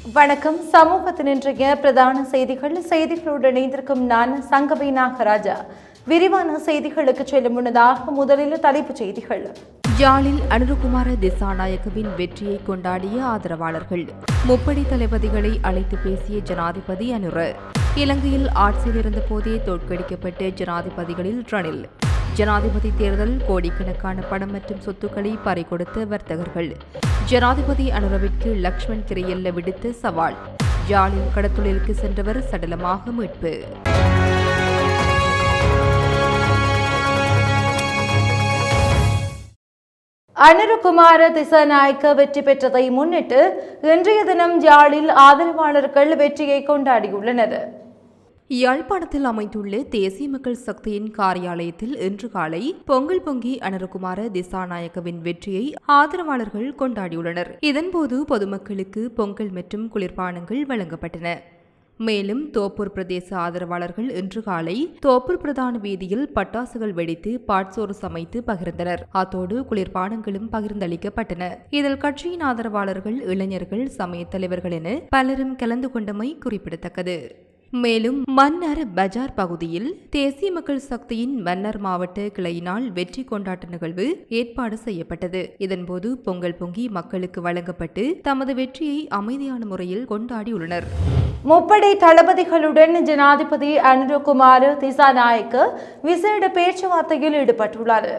வணக்கம். சமூகத்தின் இன்றைய பிரதான செய்திகள். செய்திகளோடு இணைந்திருக்கும் நான் சங்கவி நாகராஜா. விரிவான செய்திகளுக்கு செல்லும் முன்னதாக முதலில் தலைப்புச் செய்திகள். யாழில் அனுருகுமார திசாநாயகவின் வெற்றியை கொண்டாடிய ஆதரவாளர்கள். முப்படை தளபதிகளை அழைத்து பேசிய ஜனாதிபதி அனுர. இலங்கையில் ஆட்சியில் இருந்தபோதே தோற்கடிக்கப்பட்ட ஜனாதிபதிகளில் ரணில். ஜனாதிபதி தேர்தல் கோடிக்கணக்கான பணம் மற்றும் சொத்துக்களை பறிகொடுத்த வர்த்தகர்கள். ஜனாதிபதி அனுரவிற்கு லக்ஷ்மண் கிரையல்ல விடுத்த சவால். யாழில் கடத்தொழிலுக்கு சென்றவர் சடலமாக மீட்பு. அனுருகுமார திசாநாயக்க வெற்றி பெற்றதை முன்னிட்டு இன்றைய தினம் யாழில் ஆதரவாளர்கள் வெற்றியை கொண்டாடியுள்ளனர். யாழ்ப்பாணத்தில் அமைந்துள்ள தேசிய மக்கள் சக்தியின் காரியாலயத்தில் இன்று காலை பொங்கல் பொங்கி அனரகுமார திசாநாயக்கவின் வெற்றியை ஆதரவாளர்கள் கொண்டாடியுள்ளனர். இதன்போது பொதுமக்களுக்கு பொங்கல் மற்றும் குளிர்பானங்கள் வழங்கப்பட்டன. மேலும் தோப்பூர் பிரதேச ஆதரவாளர்கள் இன்று காலை தோப்பூர் பிரதான வீதியில் பட்டாசுகள் வெடித்து பாட்சோறு சமைத்து பகிர்ந்தனர். அத்தோடு குளிர்பானங்களும் பகிர்ந்தளிக்கப்பட்டன. இதில் கட்சியின் ஆதரவாளர்கள் இளைஞர்கள் சமயத் தலைவர்கள் என பலரும் கலந்து கொண்டமை குறிப்பிடத்தக்கது. மேலும் மன்னர் பஜார் பகுதியில் தேசிய மக்கள் சக்தியின் மன்னர் மாவட்ட கிளையினால் வெற்றி கொண்டாட்ட நிகழ்வு ஏற்பாடு செய்யப்பட்டது. இதன்போது பொங்கல் பொங்கி மக்களுக்கு வழங்கப்பட்டு தமது வெற்றியை அமைதியான முறையில் கொண்டாடியுள்ளனர். முப்படை தளபதிகளுடன் ஜனாதிபதி அனுரகுமார் திசாநாயக்கு விசேட பேச்சுவார்த்தையில் ஈடுபட்டுள்ளார்.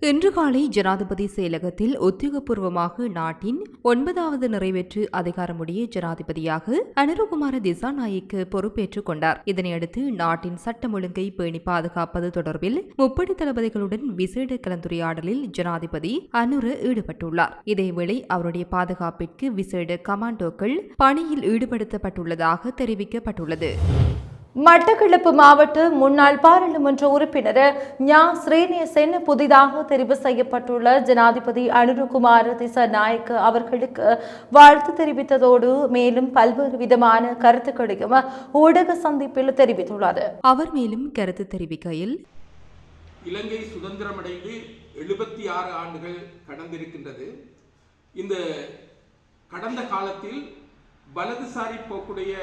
இன்று காலை ஜனாதிபதி செயலகத்தில் உத்தியோகபூர்வமாக நாட்டின் ஒன்பதாவது நிறைவேற்று அதிகாரமுடைய ஜனாதிபதியாக அனுருகுமார திசாநாயக்க பொறுப்பேற்றுக் கொண்டார். இதனையடுத்து நாட்டின் சட்டம் ஒழுங்கை பேணி பாதுகாப்பது தொடர்பில் முப்படை தளபதிகளுடன் விசேட கலந்துரையாடலில் ஜனாதிபதி அனுர ஈடுபட்டுள்ளார். இதேவேளை அவருடைய பாதுகாப்பிற்கு விசேட கமாண்டோக்கள் பணியில் ஈடுபடுத்தப்பட்டுள்ளதாக தெரிவிக்கப்பட்டுள்ளது. மட்டக்களப்பு மாவட்ட முன்னாள் பாராளுமன்ற உறுப்பினர் ஞா. ஸ்ரீநேசன் புதிதாக தெரிவு செய்யப்பட்டுள்ள ஜனாதிபதி அனுருகுமார திசாநாயக்க அவர்களுக்கு வாழ்த்து தெரிவித்ததோடு மேலும் பல்வேறு விதமான கருத்துக்களையும் ஊடக சந்திப்பில் தெரிவித்துள்ளார். அவர் மேலும் கருத்து தெரிவிக்கையில் இலங்கை சுதந்திரமடைந்து எழுபத்தி ஆறு ஆண்டுகள் கடந்திருக்கின்றது. இந்த கடந்த காலத்தில் வலதுசாரி போக்குடைய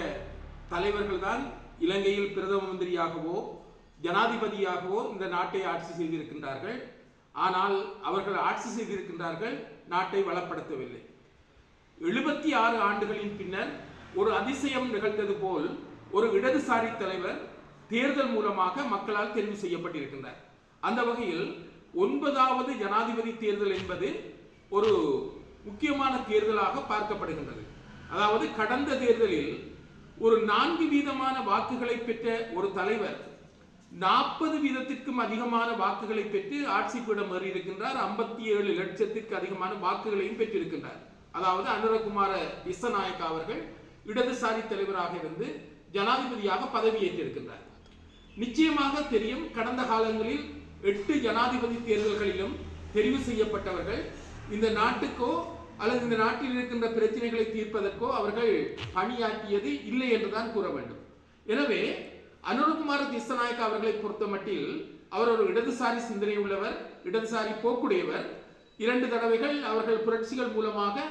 தலைவர்கள்தான் இலங்கையில் பிரதம மந்திரியாகவோ ஜனாதிபதியாகவோ இந்த நாட்டை ஆட்சி செய்திருக்கின்றார்கள். ஆனால் அவர்கள் ஆட்சி செய்திருக்கின்றார்கள் நாட்டை வளப்படுத்தவில்லை. எழுபத்தி ஆறு ஆண்டுகளின் பின்னர் ஒரு அதிசயம் நிகழ்ந்தது போல் ஒரு இடதுசாரி தலைவர் தேர்தல் மூலமாக மக்களால் தெரிவு செய்யப்பட்டிருக்கின்றார். அந்த வகையில் ஒன்பதாவது ஜனாதிபதி தேர்தல் என்பது ஒரு முக்கியமான தேர்தலாக பார்க்கப்படுகின்றது. அதாவது கடந்த தேர்தலில் ஒரு நான்கு வீதமான வாக்குகளை பெற்ற ஒரு தலைவர் நாற்பது வீதத்திற்கும் அதிகமான வாக்குகளை பெற்று ஆட்சி பீடம் ஏறியிருக்கின்றார் ஐம்பத்தி ஏழு லட்சத்திற்கு அதிகமான வாக்குகளையும் பெற்றிருக்கின்றார். அதாவது அனுரகுமார இசநாயக்கா அவர்கள் இடதுசாரி தலைவராக இருந்து ஜனாதிபதியாக பதவியேற்றிருக்கின்றார். நிச்சயமாக தெரியும் கடந்த காலங்களில் எட்டு ஜனாதிபதி தேர்தல்களிலும் தெரிவு செய்யப்பட்டவர்கள் இந்த நாட்டுக்கோ அல்லது இந்த நாட்டில் இருக்கின்ற பிரச்சனைகளை தீர்ப்பதற்கோ அவர்கள் பணியாற்றியது இல்லை என்றுதான் கூற வேண்டும். எனவே அனுரகுமார திசநாயக்க அவர்களை பொறுத்த மட்டில் அவர் ஒரு இடதுசாரி சிந்தனை உள்ளவர் இடதுசாரி போக்குடையவர். இரண்டு தடவைகள் அவர்கள் புரட்சிகள் மூலமாக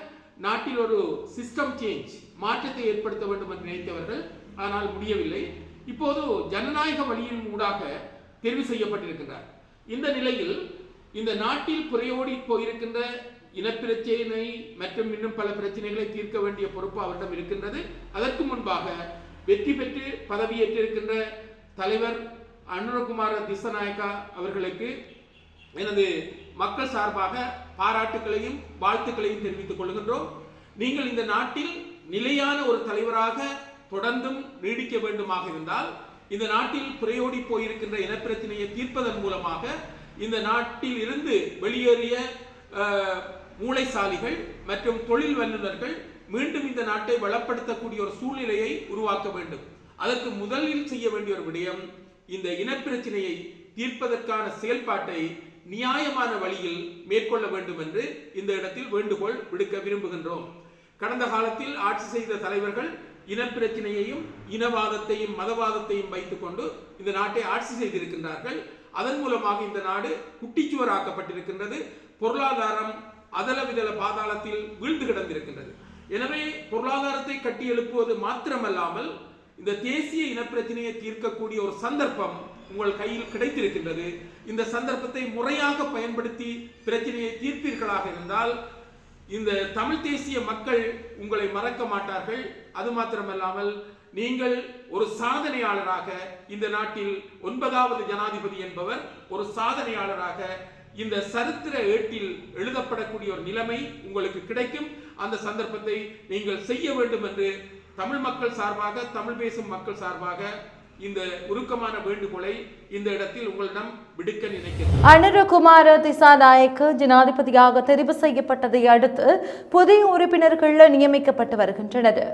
நாட்டில் ஒரு சிஸ்டம் சேஞ்ச் மாற்றத்தை ஏற்படுத்த வேண்டும் என்று நினைத்தவர்கள் ஆனால் முடியவில்லை. இப்போது ஜனநாயக வழியின் ஊடாக தெரிவு செய்யப்பட்டிருக்கின்றார். இந்த நிலையில் இந்த நாட்டில் புறையோடி போயிருக்கின்ற இனப்பிரச்சனை மற்றும் இன்னும் பல பிரச்சனைகளை தீர்க்க வேண்டிய பொறுப்பு அவரிடம் இருக்கின்றது. அதற்கு முன்பாக வெற்றி பெற்று பதவியேற்றிருக்கின்ற தலைவர் அனுரகுமார திசநாயக்கா அவர்களுக்கு எனது மக்கள் சார்பாக பாராட்டுகளையும் வாழ்த்துக்களையும் தெரிவித்துக் கொள்கின்றோம். நீங்கள் இந்த நாட்டில் நிலையான ஒரு தலைவராக தொடர்ந்தும் நீடிக்க வேண்டுமாக இருந்தால் இந்த நாட்டில் புறையோடி போயிருக்கின்ற இனப்பிரச்சனையை தீர்ப்பதன் மூலமாக இந்த நாட்டில் இருந்து வெளியேறிய மூளைசாலிகள் மற்றும் தொழில் வல்லுநர்கள் மீண்டும் இந்த நாட்டை வளப்படுத்தக்கூடிய ஒரு சூழ்நிலையை உருவாக்க வேண்டும். அதற்கு முதலில் செய்ய வேண்டிய ஒரு விடயம் இந்த இனப்பிரச்சனையை தீர்ப்பதற்கான செயல்பாட்டை நியாயமான வழியில் மேற்கொள்ள வேண்டும் என்று இந்த இடத்தில் வேண்டுகோள் விடுக்க விரும்புகின்றோம். கடந்த காலத்தில் ஆட்சி செய்த தலைவர்கள் இனப்பிரச்சனையையும் இனவாதத்தையும் மதவாதத்தையும் வைத்துக்கொண்டு இந்த நாட்டை ஆட்சி செய்திருக்கின்றார்கள். அதன் மூலமாக இந்த நாடு குட்டிச்சுவராக்கப்பட்டிருக்கின்றது. பொருளாதாரம் அதல விதல பாதாளத்தில் வீழ்ந்து கிடந்திருக்கின்றது. எனவே பொருளாதாரத்தை கட்டி எழுப்புவது மாத்திரமல்லாமல் இந்த தேசிய இனப்பிரச்சனையை தீர்க்கக்கூடிய ஒரு சந்தர்ப்பம் உங்கள் கையில் கிடைத்திருக்கின்றது. இந்த சந்தர்ப்பத்தை முறையாக பயன்படுத்தி பிரச்சனையை தீர்ப்பீர்களாக இருந்தால் இந்த தமிழ் தேசிய மக்கள் உங்களை மறக்க மாட்டார்கள். அது மாத்திரமல்லாமல் நீங்கள் ஒரு சாதனையாளராக இந்த நாட்டில் ஒன்பதாவது ஜனாதிபதி என்பவர் ஒரு சாதனையாளராக இந்த சரித்திர ஏட்டில் எழுதப்படக்கூடிய ஒரு நிலைமை உங்களுக்கு கிடைக்கும். அந்த சந்தர்ப்பத்தை நீங்கள் செய்ய வேண்டும் என்று தமிழ் மக்கள் சார்பாக தமிழ் பேசும் மக்கள் சார்பாக இந்த உருக்கமான வேண்டுகோளை இந்த இடத்தில் உங்களிடம் விடுக்க நினைக்கிறேன். அனுரகுமார திசாநாயக்க ஜனாதிபதியாக தெரிவு செய்யப்பட்டதை அடுத்து புதிய உறுப்பினர்கள் நியமிக்கப்பட்டு வருகின்றனர்.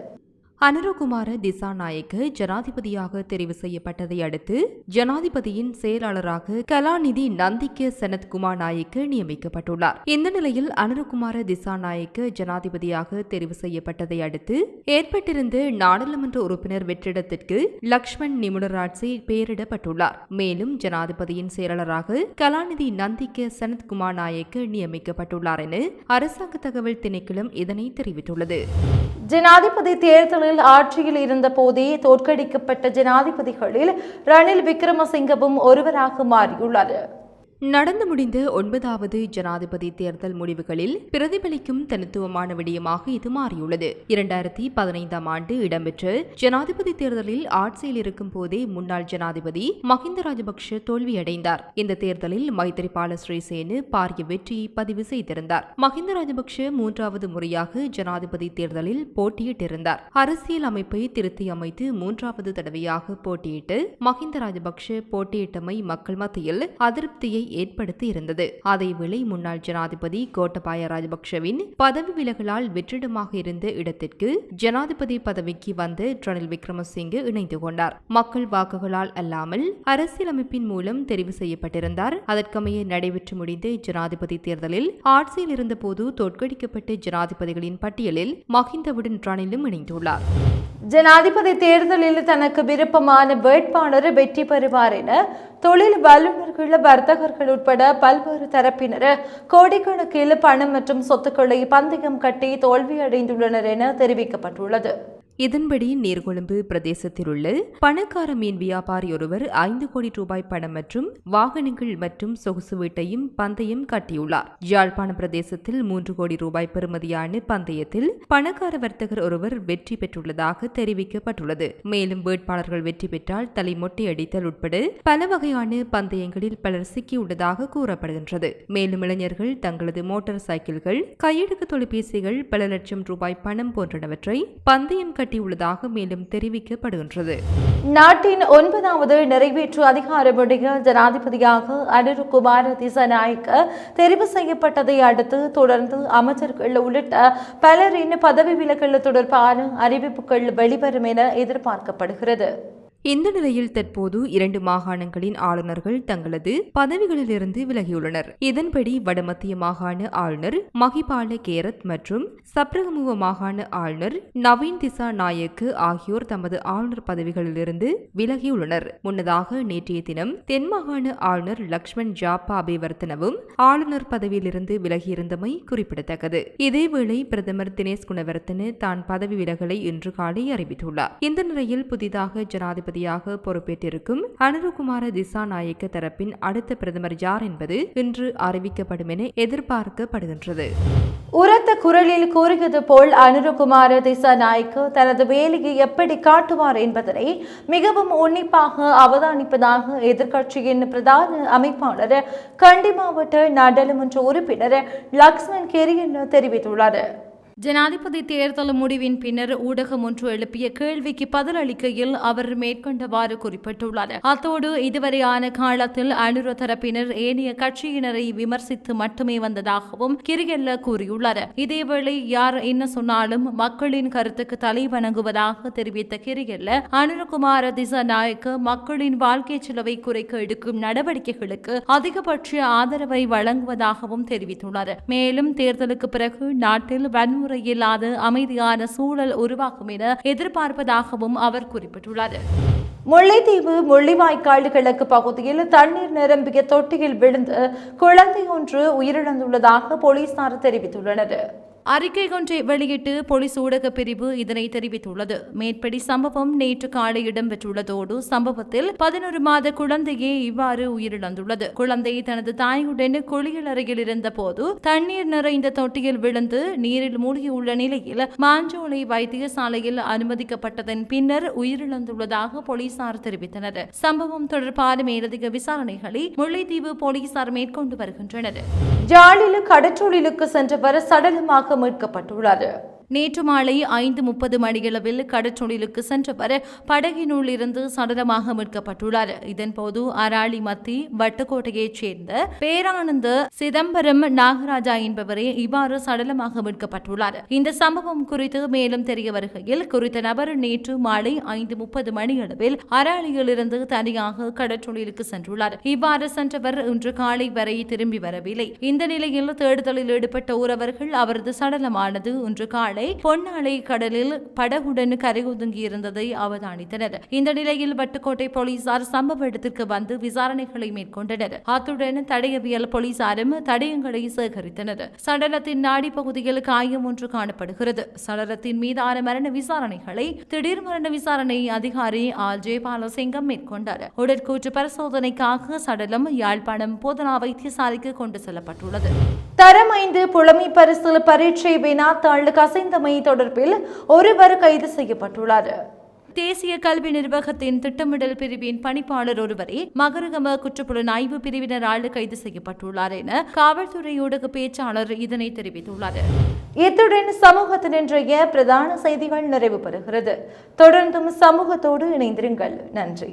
அனுரகுமார திசாநாயக்கு ஜனாதிபதியாக தெரிவு செய்யப்பட்டதை அடுத்து ஜனாதிபதியின் செயலாளராக கலாநிதி நந்திக்க சனத்குமார் நாயக்க நியமிக்கப்பட்டுள்ளார். இந்த நிலையில் அனுரகுமார திசாநாயக்க ஜனாதிபதியாக தெரிவு செய்யப்பட்டதை அடுத்து ஏற்பட்டிருந்த நாடாளுமன்ற உறுப்பினர் வெற்றிடத்திற்கு லக்ஷ்மண் நிமுனராட்சி பெயரிடப்பட்டுள்ளார். மேலும் ஜனாதிபதியின் செயலாளராக கலாநிதி நந்திக்க சனத்குமார் நாயக்க நியமிக்கப்பட்டுள்ளார் என அரசாங்க தகவல் திணைக்களம் இதனை தெரிவித்துள்ளது. ஜனாதிபதி தேர்தலில் ஆட்சியில் இருந்த போதே தோற்கடிக்கப்பட்ட ஜனாதிபதிகளில் ரணில் விக்ரமசிங்கவும் ஒருவராக மாறியுள்ளார். நடந்து முடிந்த ஒன்பதாவது ஜனாதிபதி தேர்தல் முடிவுகளில் பிரதிபலிக்கும் தனித்துவமான விடயமாக இது மாறியுள்ளது. இரண்டாயிரத்தி பதினைந்தாம் ஆண்டு இடம்பெற்ற ஜனாதிபதி தேர்தலில் ஆட்சியில் இருக்கும் போதே முன்னாள் ஜனாதிபதி மஹிந்த ராஜபக்ஷ தோல்வியடைந்தார். இந்த தேர்தலில் மைத்திரிபால ஸ்ரீசேனு பாரிய வெற்றியை பதிவு செய்திருந்தார். மஹிந்த ராஜபக்ஷ மூன்றாவது முறையாக ஜனாதிபதி தேர்தலில் போட்டியிட்டிருந்தார். அரசியல் அமைப்பை திருத்தி அமைத்து மூன்றாவது தடவையாக போட்டியிட்டு மஹிந்த ராஜபக்ஷ போட்டியிட்டமை மக்கள் மத்தியில் அதிருப்தியை ஏற்படுத்தி இருந்தது அதேவேளை முன்னாள் ஜனாதிபதி கோட்டபாய ராஜபக்ஷவின் பதவி விலகலால் வெற்றிடமாக இருந்த இடத்திற்கு ஜனாதிபதி பதவிக்கு வந்த ரணில் விக்ரமசிங்கே இணைந்து கொண்டார். மக்கள் வாக்குகளால் அல்லாமல் அரசியலமைப்பின் மூலம் தெரிவு செய்யப்பட்டிருந்தார். அதற்கமைய நடைபெற்று முடிந்த ஜனாதிபதி தேர்தலில் ஆட்சியில் இருந்தபோது தோற்கடிக்கப்பட்ட ஜனாதிபதிகளின் பட்டியலில் மஹிந்தவுடன் ரணிலும் இணைந்துள்ளார். ஜனாதிபதி தேர்தலில் தனக்கு விருப்பமான வேட்பாளர் வெற்றி பெறுவார் என தொழில் வல்லுநர்கள் வர்த்தகர்கள் உட்பட பல்வேறு தரப்பினர் கோடிக்கணக்கில் பணம் மற்றும் சொத்துக்களை பந்தயம் கட்டி தோல்வியடைந்துள்ளனர் என தெரிவிக்கப்பட்டுள்ளது. இதன்படி நீர்கொழும்பு பிரதேசத்தில் உள்ள பணக்கார மீன் வியாபாரி ஒருவர் ஐந்து கோடி ரூபாய் பணம் மற்றும் வாகனங்கள் மற்றும் சொகுசு வீட்டையும் பந்தயம் கட்டியுள்ளார். யாழ்ப்பாண பிரதேசத்தில் மூன்று கோடி ரூபாய் பெறுமதியான பந்தயத்தில் பணக்கார வர்த்தகர் ஒருவர் வெற்றி பெற்றுள்ளதாக தெரிவிக்கப்பட்டுள்ளது. மேலும் வேட்பாளர்கள் வெற்றி பெற்றால் தலை மொட்டையடித்தல் உட்பட பல வகையான பந்தயங்களில் பலர் சிக்கியுள்ளதாக கூறப்படுகின்றது. மேலும் இளைஞர்கள் தங்களது மோட்டார் சைக்கிள்கள் கையெழுக்கு தொலைபேசிகள் பல லட்சம் ரூபாய் பணம் போன்றனவற்றை பந்தயம் கட்டியுள்ளதாக மேலும் தெரிவிக்கப்படுகின்றது. நாட்டின் ஒன்பதாவது நிறைவேற்று அதிகாரமுடைய ஜனாதிபதியாக அனுருகுமார திசநாயக்க தெரிவு செய்யப்பட்டதை அடுத்து தொடர்ந்து அமைச்சர்கள் உள்ளிட்ட பலரின் பதவி விலகல் தொடர்பான அறிவிப்புகள் வெளிவரும் என எதிர்பார்க்கப்படுகிறது. இந்த நிலையில் தற்போது இரண்டு மாகாணங்களின் ஆளுநர்கள் தங்களது பதவிகளிலிருந்து விலகியுள்ளனர். இதன்படி வடமத்திய மாகாண ஆளுநர் மகிபால கேரத் மற்றும் சப்ரகமுவ மாகாண ஆளுநர் நவீன் திசா நாயக்கு ஆகியோர் தமது ஆளுநர் பதவிகளிலிருந்து விலகியுள்ளனர். முன்னதாக நேற்றைய தினம் தென் மாகாண ஆளுநர் லக்ஷ்மண் ஜாப்பா அபிவர்த்தனவும் ஆளுநர் பதவியிலிருந்து விலகியிருந்தமை குறிப்பிடத்தக்கது. இதேவேளை பிரதமர் தினேஷ் குணவர்த்தன தான் பதவி விலகலை இன்று காலை அறிவித்துள்ளார். இந்த நிலையில் புதிதாக ஜனாதிபதி ஜனாதிபதியாக பொறுப்பேற்றிருக்கும் அனுருகுமார திசாநாயக்க தரப்பின் அடுத்த பிரதமர் யார் என்பது இன்று அறிவிக்கப்படும் என எதிர்பார்க்கப்படுகின்றது. உரத்த குரலில் கூறியது போல் அனுருகுமார திசாநாயக்க தனது வேலையை எப்படி காட்டுவார் என்பதனை மிகவும் உன்னிப்பாக அவதானிப்பதாக எதிர்க்கட்சியின் பிரதான அமைப்பாளர் கண்டி மாவட்ட நாடாளுமன்ற உறுப்பினர் லக்ஷ்மண் கெரியன் தெரிவித்துள்ளார். ஜனாதிபதி தேர்தல் முடிவின் பின்னர் ஊடகம் ஒன்று எழுப்பிய கேள்விக்கு பதிலளிக்கையில் அவர் மேற்கொண்டவாறு குறிப்பிட்டுள்ளார். அத்தோடு இதுவரையான காலத்தில் அனுர தரப்பினர் ஏனைய கட்சியினரை விமர்சித்து மட்டுமே வந்ததாகவும் கிரியல்ல கூறியுள்ளார். இதேவேளை யார் என்ன சொன்னாலும் மக்களின் கருத்துக்கு தலை வணங்குவதாக தெரிவித்த கிரியல்ல அனுரகுமார திசாநாயக்க மக்களின் வாழ்க்கை செலவை குறைக்க எடுக்கும் நடவடிக்கைகளுக்கு அதிகபட்ச ஆதரவை வழங்குவதாகவும் தெரிவித்துள்ளார். மேலும் தேர்தலுக்கு பிறகு நாட்டில் வன்முறை இல்லாத அமைதியான சூழல் உருவாகும் என எதிர்பார்ப்பதாகவும் அவர் குறிப்பிட்டுள்ளார். முல்லைத்தீவு முள்ளிவாய்க்கால் கிழக்கு பகுதியில் தண்ணீர் நிரம்பிய தொட்டியில் விழுந்து குழந்தை ஒன்று உயிரிழந்துள்ளதாக போலீசார் தெரிவித்துள்ளனர். அறிக்கை ஒன்றை வெளியிட்டு போலீஸ் ஊடக பிரிவு இதனை தெரிவித்துள்ளது. மேற்படி சம்பவம் நேற்று காலை இடம்பெற்றுள்ளதோடு சம்பவத்தில் பதினொரு மாத குழந்தையே இவ்வாறு உயிரிழந்துள்ளது. குழந்தை தனது தாயுடன் குளியலறையில் இருந்தபோது தண்ணீர் நிறைந்த தொட்டியில் விழுந்து நீரில் மூழ்கியுள்ள நிலையில் மாஞ்சோலை வைத்தியசாலையில் அனுமதிக்கப்பட்டதன் பின்னர் உயிரிழந்துள்ளதாக போலீசார் தெரிவித்தனர். சம்பவம் தொடர்பான மேலதிக விசாரணைகளை முல்லைத்தீவு போலீசார் மேற்கொண்டு வருகின்றனர். ஜாலிலு கடற்றொழிலுக்கு சென்றவர் சடலமாக மீட்கப்பட்டுள்ளார் நேற்று மாலை ஐந்து முப்பது மணியளவில் கடற்றொழிலுக்கு சென்றவர் படகினுள்ளிருந்து சடலமாக மீட்கப்பட்டுள்ளார். இதன்போது அராளி மத்தி வட்டுக்கோட்டையைச் சேர்ந்த பேரானந்த சிதம்பரம் நாகராஜா என்பவரே இவ்வாறு சடலமாக மீட்கப்பட்டுள்ளார். இந்த சம்பவம் குறித்து மேலும் தெரிய வருகையில் குறித்த நபர் நேற்று மாலை ஐந்து முப்பது மணியளவில் அராளியிலிருந்து தனியாக கடற்றொழிலுக்கு சென்றுள்ளார். இவ்வாறு சென்றவர் இன்று காலை வரை திரும்பி வரவில்லை. இந்த நிலையில் தேடுதலில் ஈடுபட்ட உறவர்கள் அவரது சடலமானது இன்று காலை பொன்னாலை கடலில் படகுடன் கரையொதுங்கி இருந்ததை அவதானித்தனர். இந்த நிலையில் வட்டுக்கோட்டை போலீசார் சம்பவ இடத்திற்கு வந்து விசாரணைகளை மேற்கொண்டனர். அத்துடன் தடயவியல் போலீசாரும் தடயங்களை சேகரித்தனர். சடலத்தின் நாடி பகுதியில் காயம் ஒன்று காணப்படுகிறது. சடலத்தின் மீதான மரண விசாரணைகளை திடீர் மரண விசாரணை அதிகாரி ஆர். ஜெயபாலசிங்கம் மேற்கொண்டார். உடற்கூற்று பரிசோதனைக்காக சடலம் யாழ்ப்பாணம் போதனா வைத்தியசாலைக்கு கொண்டு செல்லப்பட்டுள்ளது. தரம் ஐந்து புலமை பரிசில் பரீட்சை வினாத்தாள் கசைந்தமை தொடர்பில் ஒருவர் கைது செய்யப்பட்டுள்ளார். தேசிய கல்வி நிர்வாகத்தின் திட்டமிடல் பிரிவின் பணிப்பாளர் ஒருவரே மகரகம குற்றப்புலனாய்வு பிரிவினரால் கைது செய்யப்பட்டுள்ளார் என காவல்துறை ஊடக பேச்சாளர் இதனை தெரிவித்துள்ளார். இத்துடன் சமூகத்தின் இன்றைய பிரதான செய்திகள் நிறைவு பெறுகிறது தொடர்ந்தும் சமூகத்தோடு இணைந்திருங்கள். நன்றி.